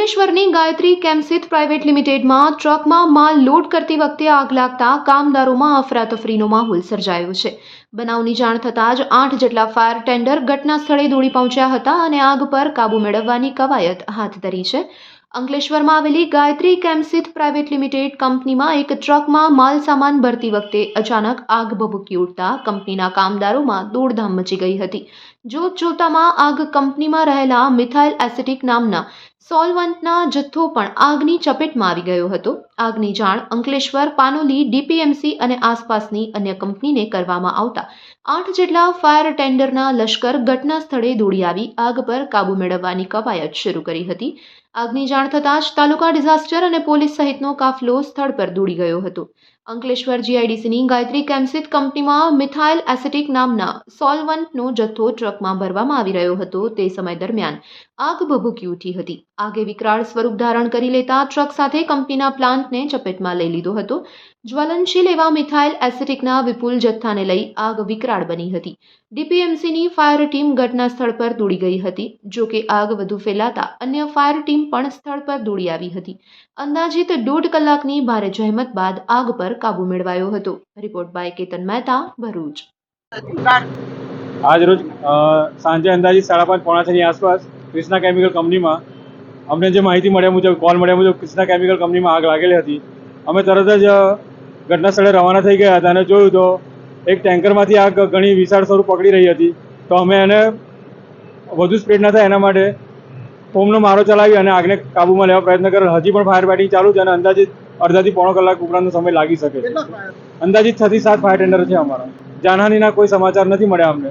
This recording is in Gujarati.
અંકલેશ્વરની ગાયત્રી કેમ્સિથ પ્રાઇવેટ લિમિટેડમાં ટ્રકમાં માલ લોડ કરતી વખતે આગ લાગતા કામદારોમાં અફરાતફરીનો માહોલ સર્જાયો છે. બનાવની જાણ થતાં જ આઠ જેટલા ફાયર ટેન્ડર ઘટના સ્થળે દોડી પહોંચ્યા હતા અને આગ પર કાબૂ મેળવવાની કવાયત હાથ ધરી છે. અંકલેશ્વરમાં આવેલી ગાયત્રી કેમ્સિથ પ્રાઇવેટ લિમિટેડ કંપનીમાં એક ટ્રકમાં માલ સામાન ભરતી વખતે અચાનક આગ ભભૂકી ઉઠતા કંપનીના કામદારોમાં દોડધામ મચી ગઈ હતી. જોત જોતામાં આગ કંપનીમાં રહેલા મિથાઇલ એસિટિક નામના સોલવન્ટના જથ્થો પણ આગની ચપેટમાં આવી ગયો હતો. આગની જાણ અંકલેશ્વર, પાનોલી, ડીપીએમસી અને આસપાસની અન્ય કંપનીને કરવામાં આવતા. આઠ જેટલા ફાયર ટેન્ડરના લશ્કર ઘટના સ્થળે દોડી આવી. આગ પર કાબૂ મેળવવાની કવાયત શરૂ કરી હતી. આગની જાણ થતાં જ તાલુકા ડિઝાસ્ટર અને પોલીસ સહિતનો કાફલો સ્થળ પર દોડી ગયો હતો. અંકલેશ્વર જીઆઈડીસીની ગાયત્રી કેમ્સિત કંપનીમાં મિથાઇલ એસિટિક નામના સોલવન્ટનો જથ્થો ટ્રકમાં ભરવામાં આવી રહ્યો હતો તે સમય દરમિયાન આગ ભભૂકી ઉઠી હતી. આગે વિકરાળ સ્વરૂપ ધારણ કરી લેતા ટ્રક સાથે કંપનીના પ્લાન્ટને ચપેટમાં લઈ લીધો હતો. જ્વલનશીલ એવા મિથાઇલ એસિટિકના વિપુલ જથ્થાને લઈ આગ વિકરાળ બની હતી. ડીપીએમસીની ફાયર ટીમ ઘટના સ્થળ પર દોડી ગઈ હતી. જોકે આગ વધુ ફેલાતા અન્ય ફાયર ટીમ પણ સ્થળ પર દોડી આવી હતી. અંદાજિત દોઢ કલાકની ભારે જહેમત બાદ આગ પર કાબુ મેળવાયો હતો. Report by Ketan Mehta, Bharuch. આજ રોજ સાંજે અંદાજિત સાડા પાંચ પોણા છની આસપાસ ક્રિષ્ના કેમિકલ કંપનીમાં અમને જે માહિતી મળ્યા મુજબ, કોલ મળ્યા મુજબ ક્રિષ્ના કેમિકલ કંપનીમાં આગ લાગેલી હતી. અમે તરત જ ઘટના સ્થળે રવાના થઈ ગયા હતા અને જોયું તો એક ટેન્કરમાંથી આગ ઘણી વિશાળ સ્વરૂપ પકડી રહી હતી. તો અમે એને વધુ સ્પીડ ના થાય એના માટે ફોમનો મારો ચલાવી અને આગને કાબૂમાં લેવા પ્રયત્ન કરેલ હજી પણ ફાયર ફાઇટિંગ ચાલુ છે અને અંદાજિત અડધાથી પોણો કલાક ઉપરાંતનો સમય લાગી શકે છે. અંદાજિત છથી સાત ફાયર ટેન્ડર છે અમારા. જાનહાનીના કોઈ સમાચાર નથી મળ્યા અમને.